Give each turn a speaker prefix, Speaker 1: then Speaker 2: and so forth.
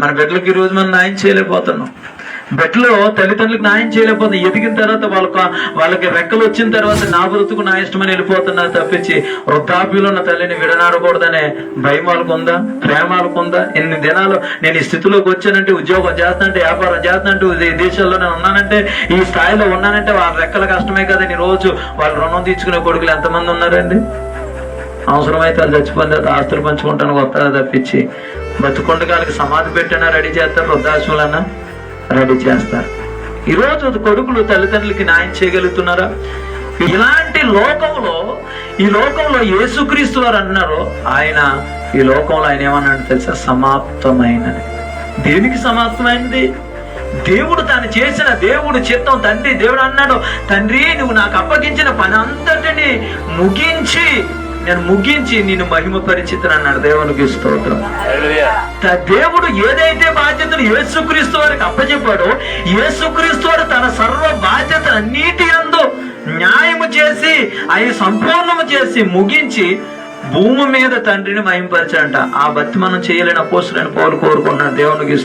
Speaker 1: మన బిడ్డలకి ఈ రోజు మనం న్యాయం చేయలేకపోతున్నాం. బిడ్డలు తల్లిదండ్రులకు న్యాయం చేయలేకపోతున్నాం ఎదిగిన తర్వాత వాళ్ళకు వాళ్ళకి రెక్కలు వచ్చిన తర్వాత నా బ్రతుకు నా ఇష్టమని వెళ్ళిపోతున్నారు తప్పించి వృద్ధాప్యంలో ఉన్న తల్లిని విడనాడకూడదనే భయం వాళ్ళకు ఉందా? ప్రేమ వాళ్ళకు ఉందా? ఎన్ని దినాలు నేను ఈ స్థితిలోకి వచ్చానంటే ఉద్యోగం చేస్తానంటే వ్యాపారం చేస్తానంటే ఈ దేశాల్లో నేను ఉన్నానంటే ఈ స్థాయిలో ఉన్నానంటే వాళ్ళ రెక్కల కష్టమే కదండి. రోజు వాళ్ళు రుణం తీర్చుకునే కొడుకులు ఎంతమంది ఉన్నారండి? అవసరమైతే వాళ్ళు చచ్చిపోయిన తర్వాత ఆస్తులు పంచుకుంటానికి వస్తారా తప్పించి బతుకుండగాలకి సమాధి పెట్టినా రెడీ చేస్తారు వృద్ధాశ్రమాలన్నా రెడీ చేస్తారు. ఈరోజు కొడుకులు తల్లిదండ్రులకి న్యాయం చేయగలుగుతున్నారా? ఇలాంటి లోకంలో ఈ లోకంలో యేసుక్రీస్తు వారు అన్నారు ఆయన ఈ లోకంలో ఆయన ఏమన్నాడు తెలుసా? సమాప్తమైనది. దేనికి సమాప్తమైనది దేవుడు తాను చేసిన దేవుడు చిత్తం తండ్రి దేవుడు అన్నాడు తండ్రి నువ్వు నాకు అప్పగించిన పని అంతటిని ముగించి నేను ముగించి నేను మహిమ పరిచితను అన్నాడు దేవునికి స్తోత్రం దేవుడు ఏదైతే బాధ్యతను యేసుక్రీస్తు వారికి అప్పచెప్పాడో యేసుక్రీస్తు వారు తన సర్వ బాధ్యత అన్నిటి అందు న్యాయము చేసి అవి సంపూర్ణము చేసి ముగించి భూమి మీద తండ్రిని మహింపరచాడంట. ఆ బతి మనం చేయలేని అపోసులని పౌలు కోరుకున్నాడు దేవునికి